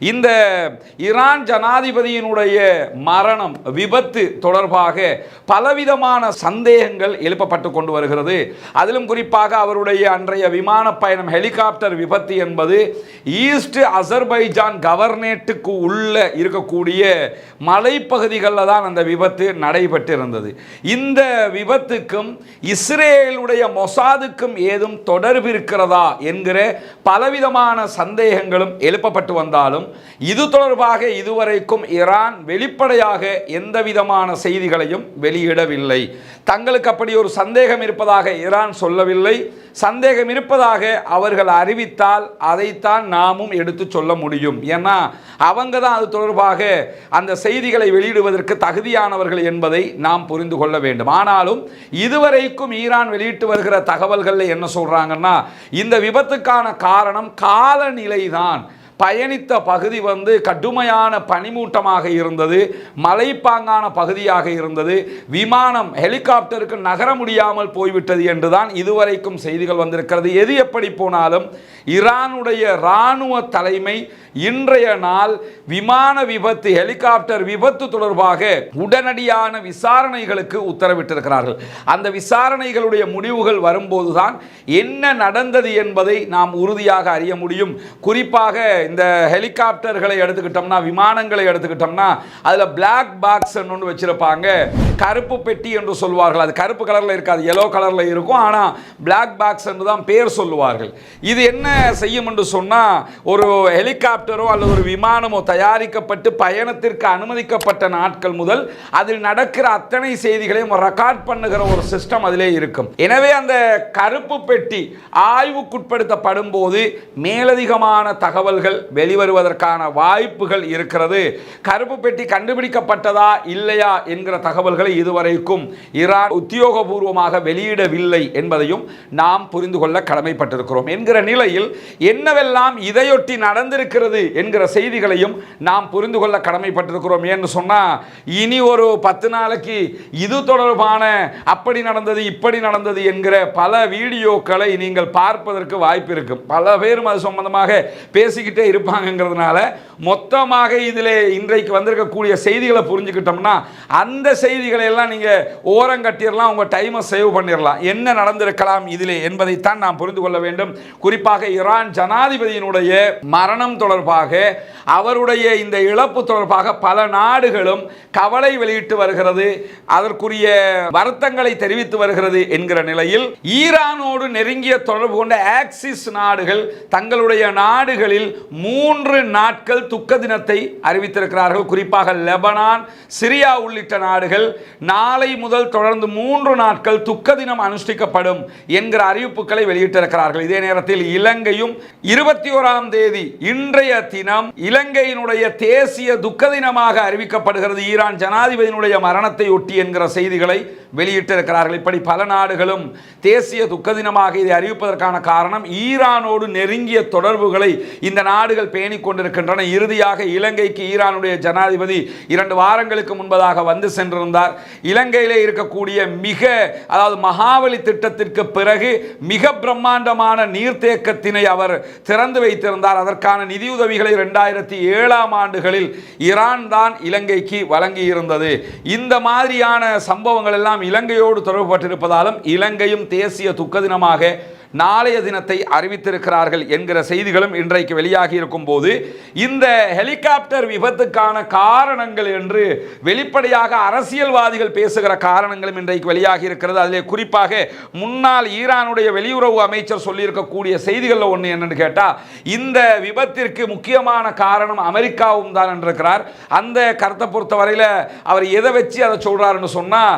இந்த ஈரான் ஜனாதிபதியினுடைய மரணம் விபத்து தொடர்பாக பலவிதமான சந்தேகங்கள் எழுப்பப்பட்டு கொண்டு வருகிறது. அதிலும் குறிப்பாக அவருடைய அன்றைய விமான பயணம் ஹெலிகாப்டர் விபத்து என்பது ஈஸ்ட் அசர்பைஜான் கவர்னேட்டுக்கு உள்ள இருக்கக்கூடிய மலைப்பகுதிகளில் தான் அந்த விபத்து நடைபெற்றிருந்தது. இந்த விபத்துக்கும் இஸ்ரேலுடைய மொசாதுக்கும் ஏதும் தொடர்பு இருக்கிறதா என்கிற பலவிதமான சந்தேகங்களும் எழுப்பப்பட்டு வந்தாலும் இது தொடர்பாக இதுவரைக்கும் ஈரான் வெளிப்படையாக எந்த விதமான செய்திகளையும் வெளியிடவில்லை. தங்களுக்கு அப்படி ஒரு சந்தேகம் இருப்பதாக ஈரான் சொல்லவில்லை. சந்தேகம் இருப்பதாக அவர்கள் அறிவித்தால் அதைத்தான் நாமும் எடுத்து சொல்ல முடியும். ஏன்னா அவங்க தான் அது தொடர்பாக அந்த செய்திகளை வெளியிடுவதற்கு தகுதியானவர்கள் என்பதை நாம் புரிந்து கொள்ள வேண்டும். ஆனாலும் இதுவரைக்கும் ஈரான் வெளியிட்டு வருகிற தகவல்களில் என்ன சொல்கிறாங்கன்னா இந்த விபத்துக்கான காரணம் காலநிலை தான் பயணித்த பகுதி வந்து கடுமையான பனிமூட்டமாக இருந்தது மலைப்பாங்கான பகுதியாக இருந்தது. விமானம் ஹெலிகாப்டருக்கு நகர முடியாமல் போய்விட்டது என்றுதான் இதுவரைக்கும் செய்திகள் வந்திருக்கிறது. எது எப்படி போனாலும் ஈரானுடைய இராணுவ தலைமை இன்றைய நாள் விமான விபத்து ஹெலிகாப்டர் விபத்து தொடர்பாக உடனடியான விசாரணைகளுக்கு உத்தரவிட்டிருக்கிறார்கள். அந்த விசாரணைகளுடைய முடிவுகள் வரும்போதுதான் என்ன நடந்தது என்பதை நாம் உறுதியாக அறிய முடியும். குறிப்பாக இந்த ஹெலிகாப்டர்களை எடுத்துக்கிட்டோம்னா விமானங்களை எடுத்துக்கிட்டோம்னா அதில் பிளாக் பாக்ஸ் ஒன்று வச்சுருப்பாங்க. கருப்பு பெட்டி என்று சொல்வார்கள். அது கருப்பு கலரில் இருக்காது எல்லோ கலரில் இருக்கும். ஆனால் பிளாக் பாக்ஸ் என்று தான் பேர் சொல்லுவார்கள். இது என்ன செய்யும் என்று சொன்னால் ஒரு ஹெலிகாப்டரோ அல்லது ஒரு விமானமோ தயாரிக்கப்பட்டு பயணத்திற்கு அனுமதிக்கப்பட்ட நாட்கள் முதல் அதில் நடக்கிற அத்தனை செய்திகளையும் ரெக்கார்ட் பண்ணுகிற ஒரு சிஸ்டம் அதிலே இருக்கும். எனவே அந்த கருப்பு பெட்டி ஆய்வுக்குட்படுத்தப்படும் போது மேலதிகமான தகவல்கள் வெளிவருவதற்கான வாய்ப்புகள் இருக்கிறது. கருப்பு பெட்டி கண்டுபிடிக்கப்பட்டதா இல்லையா என்கிற தகவல்களை இதுவரைக்கும் ஈரான் உத்தியோகபூர்வமாக வெளியிடவில்லை என்பதையும் நாம் புரிந்து கொள்ள கடமைப்பட்டிருக்கிறோம். என்கிற நிலையில் என்னவெல்லாம் இதையொட்டி நடந்திருக்கிறது என்கிற செய்திகளையும் நாம் புரிந்து கொள்ள கடமைப்பட்டிருக்கிறோம். ஏன்னு சொன்னா இனி ஒரு பத்து நாளைக்கு இது தொடர்பான அப்படி நடந்தது இப்படி நடந்தது என்கிற பல வீடியோக்களை நீங்கள் பார்ப்பதற்கு வாய்ப்பு இருக்கும் பல பேரும் அது சம்பந்தமாக பேசிக்கிட்டே இருப்பாங்கங்கிறதுனால மொத்தமாக இதில் இன்றைக்கு வந்திருக்கக்கூடிய செய்திகளை புரிஞ்சுக்கிட்டோம்னா அந்த செய்திகளை எல்லாம் நீங்கள் ஓரம் கட்டிடலாம் உங்கள் டைமை சேவ் பண்ணிடலாம். என்ன நடந்திருக்கலாம் இதில் என்பதைத்தான் நாம் புரிந்து கொள்ள வேண்டும். குறிப்பாக ஈரான் ஜனாதிபதியினுடைய மரணம் தொடர்பாக அவருடைய இந்த இழப்பு தொடர்பாக பல நாடுகளும் கவலை வெளியிட்டு வருகிறது அதற்குரிய வருத்தங்களை தெரிவித்து வருகிறது என்கிற நிலையில் ஈரானோடு நெருங்கிய தொடர்பு கொண்ட ஆக்சிஸ் நாடுகள் தங்களுடைய நாடுகளில் மூன்று நாட்கள் துக்க தினத்தை அறிவித்திருக்கிறார்கள். குறிப்பாக லெபனான் சிரியா உள்ளிட்ட நாடுகள் நாளை முதல் தொடர்ந்து மூன்று நாட்கள் துக்க தினம் அனுஷ்டிக்கப்படும் என்கிற அறிவிப்புகளை வெளியிட்டிருக்கிறார்கள். இதே நேரத்தில் இலங்கையும் இருபத்தி ஓராம் தேதி இன்றைய தினம் இலங்கையினுடைய தேசிய துக்க தினமாக அறிவிக்கப்படுகிறது. ஈரான் ஜனாதிபதியினுடைய மரணத்தை ஒட்டி என்கிற செய்திகளை வெளியிட்டிருக்கிறார்கள். இப்படி பல நாடுகளும் தேசிய துக்க தினமாக இதை அறிவிப்பதற்கான காரணம் ஈரானோடு நெருங்கிய தொடர்புகளை இந்த நாடுகள் பேணிக் கொண்டிருக்கின்றன. இறுதியாக இலங்கைக்கு ஈரானுடைய ஜனாதிபதி இரண்டு வாரங்களுக்கு முன்பதாக வந்து சென்றிருந்தார். இலங்கையிலே இருக்கக்கூடிய மிக அதாவது மகாவலி திட்டத்திற்கு பிறகு மிக பிரம்மாண்டமான நீர்த்தேக்கத்தினை அவர் திறந்து வைத்திருந்தார். அதற்கான நிதியுதவிகளை இரண்டாயிரத்தி ஏழாம் ஆண்டுகளில் ஈரான் தான் இலங்கைக்கு வழங்கி இருந்தது இந்த மாதிரியான சம்பவங்கள் எல்லாம் இலங்கையோடு தொடர்புபட்டிருப்பதாலும் இலங்கையும் தேசிய துக்க தினமாக நாளைய தினத்தை அறிவித்திருக்கிறார்கள் என்கிற செய்திகளும் இன்றைக்கு வெளியாகி இருக்கும் போது இந்த ஹெலிகாப்டர் விபத்துக்கான காரணங்கள் என்று வெளிப்படையாக அரசியல்வாதிகள் பேசுகிற காரணங்களும் இன்றைக்கு வெளியாகி இருக்கிறது. அதிலே குறிப்பாக முன்னாள் ஈரானுடைய வெளியுறவு அமைச்சர் சொல்லியிருக்கக்கூடிய செய்திகளில் ஒன்று என்னன்னு கேட்டால் இந்த விபத்திற்கு முக்கியமான காரணம் அமெரிக்காவும் தான் என்றிருக்கிறார். அந்த கருத்தை பொறுத்தவரையில் அவர் எதை வச்சு அதை சொல்கிறாருன்னு சொன்னால்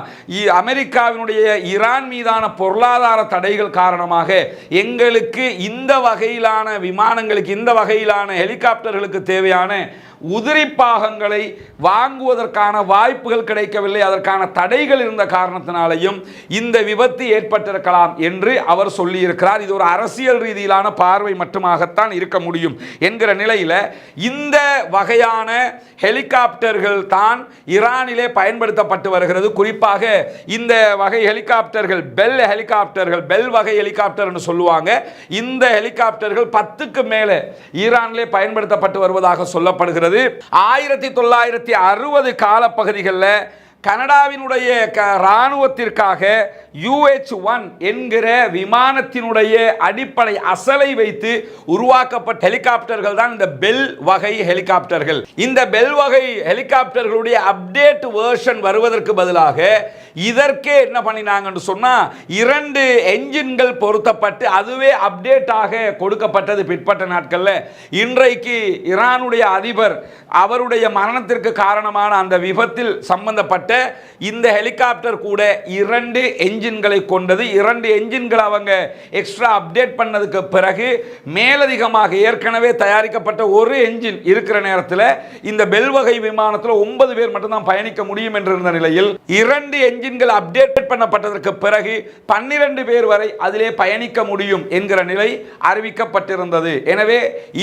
அமெரிக்காவினுடைய ஈரான் மீதான பொருளாதார தடைகள் காரணமாக எங்களுக்கு இந்த வகையிலான விமானங்களுக்கு இந்த வகையிலான ஹெலிகாப்டர்களுக்கு தேவையான உதிரி பாகங்களை வாங்குவதற்கான வாய்ப்புகள் கிடைக்கவில்லை. அதற்கான தடைகள் இருந்த காரணத்தினாலையும் இந்த விபத்து ஏற்பட்டிருக்கலாம் என்று அவர் சொல்லியிருக்கிறார். இது ஒரு அரசியல் ரீதியிலான பார்வை மட்டுமாகத்தான் இருக்க முடியும் என்கிற நிலையில் இந்த வகையான ஹெலிகாப்டர்கள் தான் ஈரானிலே பயன்படுத்தப்பட்டு வருகிறது. குறிப்பாக இந்த வகை ஹெலிகாப்டர்கள் பெல் ஹெலிகாப்டர்கள் பெல் வகை ஹெலிகாப்டர்னு சொல்லுவாங்க. இந்த ஹெலிகாப்டர்கள் பத்துக்கு மேலே ஈரானிலே பயன்படுத்தப்பட்டு வருவதாக சொல்லப்படுகிறது. ஆயிரத்தி தொள்ளாயிரத்தி அறுபது காலப்பகுதிகளில் கனடாவினுடைய க இராணுவத்திற்காக யூஹெச் ஒன் என்கிற விமானத்தினுடைய அடிப்படை அசலை வைத்து உருவாக்கப்பட்ட ஹெலிகாப்டர்கள் தான் இந்த பெல் வகை ஹெலிகாப்டர்கள். இந்த பெல் வகை ஹெலிகாப்டர்களுடைய அப்டேட் வேர்ஷன் வருவதற்கு பதிலாக இதற்கே என்ன பண்ணினாங்கன்னு சொன்னால் இரண்டு என்ஜின்கள் பொருத்தப்பட்டு அதுவே அப்டேட்டாக கொடுக்கப்பட்டது பிற்பட்ட நாட்களில். இன்றைக்கு ஈரானுடைய அதிபர் அவருடைய மரணத்திற்கு காரணமான அந்த விபத்தில் சம்பந்தப்பட்ட இந்த ஹெலிகாப்டர் கூட இரண்டு என்ஜின்களை கொண்டது. இரண்டு என்ஜின்களை அவங்க எக்ஸ்ட்ரா அப்டேட் பண்ணதுக்கு பிறகு மேலதிகமாக ஏற்கனவே தயாரிக்கப்பட்ட ஒரு என்ஜின் இருக்கிற நேரத்தில் இந்த பெல் வகை விமானத்தில் ஒன்பது பேர் மட்டும்தான் பயணிக்க முடியும் என்று இருந்த நிலையில் இரண்டு என்ஜின்கள் அப்டேட் பண்ணப்பட்டதற்கு பிறகு பன்னிரண்டு பேர் வரை அதிலே பயணிக்க முடியும் என்கிற நிலை அறிவிக்கப்பட்டிருந்தது. எனவே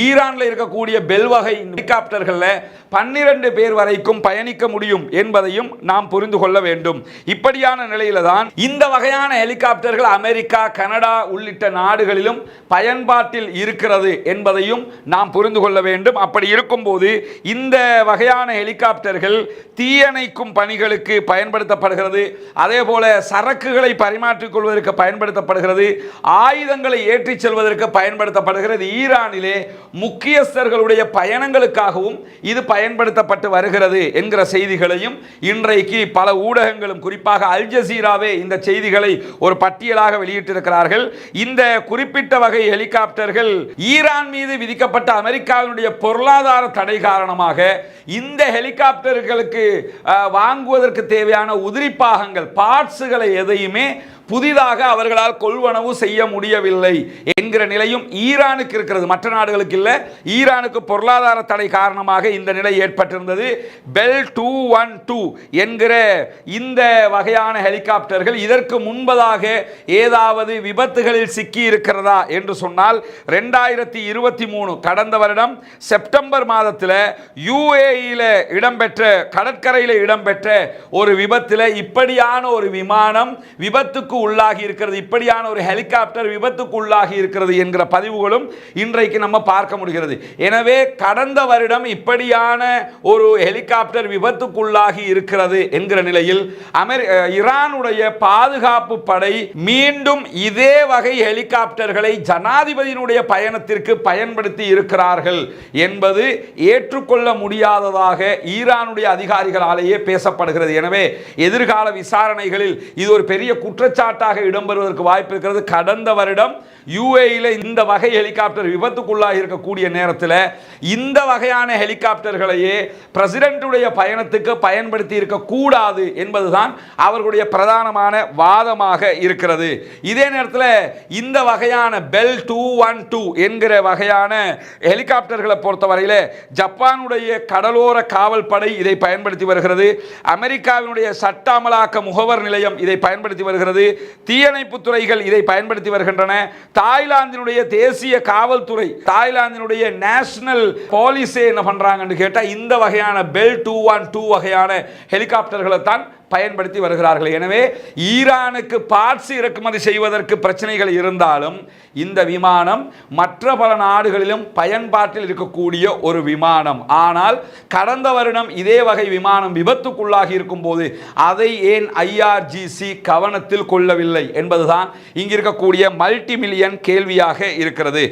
ஈரானில் இருக்கக்கூடிய பெல் வகை ஹெலிகாப்டர்களில் பன்னிரண்டு பேர் வரைக்கும் பயணிக்க முடியும் என்பதையும் நாம் புரிந்து கொள்ள வேண்டும். இப்படியான நிலையில தான் இந்த வகையான ஹெலிகாப்டர்கள் அமெரிக்கா கனடா உள்ளிட்ட நாடுகளிலும் பயன்பாட்டில் இருக்கிறது என்பதையும் நாம் புரிந்து கொள்ள வேண்டும். அப்படி இருக்கும்போது இந்த வகையான ஹெலிகாப்டர்கள் தீயணைக்கும் பணிகளுக்கு பயன்படுத்தப்படுகிறது. அதே போல சரக்குகளை பரிமாற்றிக் கொள்வதற்கு பயன்படுத்தப்படுகிறது. ஆயுதங்களை ஏற்றிச் செல்வதற்கு பயன்படுத்தப்படுகிறது. ஈரானிலே முக்கியஸ்தர்களுடைய பயணங்களுக்காகவும் இது பயன்படுத்தப்பட்டு வருகிறது என்கிற செய்திகளையும் இன்றைக்கு பல ஊடகங்களும் குறிப்பாக அல் ஜசீராவே இந்த செய்திகளை ஒரு பட்டியலாக வெளியிட்டிருக்கிறார்கள். இந்த குறிப்பிட்ட வகை ஹெலிகாப்டர்கள் ஈரான் மீது விதிக்கப்பட்ட அமெரிக்காவினுடைய பொருளாதார தடை காரணமாக இந்த ஹெலிகாப்டர்களுக்கு வாங்குவதற்கு தேவையான உதிரிப்பாகங்கள் பார்ட்ஸுகளை எதையுமே புதிதாக அவர்களால் கொள்வனவு செய்ய முடியவில்லை என்கிற நிலையும் ஈரானுக்கு இருக்கிறது. மற்ற நாடுகளுக்கு இல்லை. ஈரானுக்கு பொருளாதார தடை காரணமாக இந்த நிலை ஏற்பட்டிருந்தது. பெல் டூ ஒன் டூ என்கிற இந்த வகையான ஹெலிகாப்டர்கள் இதற்கு முன்பதாக ஏதாவது விபத்துகளில் சிக்கி இருக்கிறதா என்று சொன்னால் ரெண்டாயிரத்தி இருபத்தி மூணு கடந்த வருடம் செப்டம்பர் மாதத்தில் யூஏஇயில் இடம்பெற்ற கடற்கரையில் இடம்பெற்ற ஒரு விபத்தில் இப்படியான ஒரு விமானம் விபத்துக்கு உள்ளாகி இருக்கிறது. இப்படியான ஒரு ஹெலிகாப்டர் விபத்துக்கு உள்ளாகி இருக்கிறது என்கிற பதிவுகளும் இன்றைக்கு நம்ம பார்க்க முடிகிறது. எனவே கடந்த வருடம் இப்படியான ஒரு ஹெலிகாப்டர் விபத்துக்குள்ளாகி இருக்கிறது என்கிற நிலையில் அமெரி ஈரானுடைய பாதுகாப்பு படை மீண்டும் இதே வகை ஹெலிகாப்டர்களை ஜனாதிபதியினுடைய பயணத்திற்கு பயன்படுத்தி இருக்கிறார்கள் என்பது ஏற்றுக்கொள்ள முடியாததாக ஈரானுடைய அதிகாரிகளாலேயே பேசப்படுகிறது. எனவே எதிர்கால விசாரணைகளில் இது ஒரு பெரிய குற்றச்சாட்டு குற்றச்சாட்டாக இடம்பெறுவதற்கு வாய்ப்பு இருக்கிறது. கடந்த வருடம் யூஏயில் இந்த வகை ஹெலிகாப்டர் விபத்துக்குள்ளாக இருக்கக்கூடிய நேரத்தில் இந்த வகையான ஹெலிகாப்டர்களையே பிரசிடென்ட்டுடைய பயணத்துக்கு பயன்படுத்தி இருக்கக்கூடாது என்பதுதான் அவர்களுடைய பிரதானமான வாதமாக இருக்கிறது. இதே நேரத்தில் இந்த வகையான பெல் டூ ஒன் டூ என்கிற வகையான ஹெலிகாப்டர்களை பொறுத்தவரையில் ஜப்பானுடைய கடலோர காவல் படை இதை பயன்படுத்தி வருகிறது. அமெரிக்காவினுடைய சட்ட அமலாக்க முகவர் நிலையம் இதை பயன்படுத்தி வருகிறது. தீயணைப்பு துறைகள் இதை பயன்படுத்தி வருகின்றன. தாய்லாந்தினுடைய தேசிய காவல்துறை தாய்லாந்தினுடைய நேஷனல் போலீஸே என்ன பண்றாங்கன்னு கேட்டால் இந்த வகையான பெல் டூ ஒன் டூ வகையான ஹெலிகாப்டர்களை தான் பயன்படுத்தி வருகிறார்கள். எனவே ஈரானுக்கு பார்ட்ஸ் இறக்குமதி செய்வதற்கு பிரச்சனைகள் இருந்தாலும் இந்த விமானம் மற்ற பல நாடுகளிலும் பயன்பாட்டில் இருக்கக்கூடிய ஒரு விமானம். ஆனால் கடந்த வருடம் இதே வகை விமானம் விபத்துக்குள்ளாகி இருக்கும்போது அதை ஏன் ஐஆர்ஜிசி கவனத்தில் கொள்ளவில்லை என்பதுதான் இங்கு இருக்கக்கூடிய மல்டி மில்லியன் கேள்வியாக இருக்கிறது.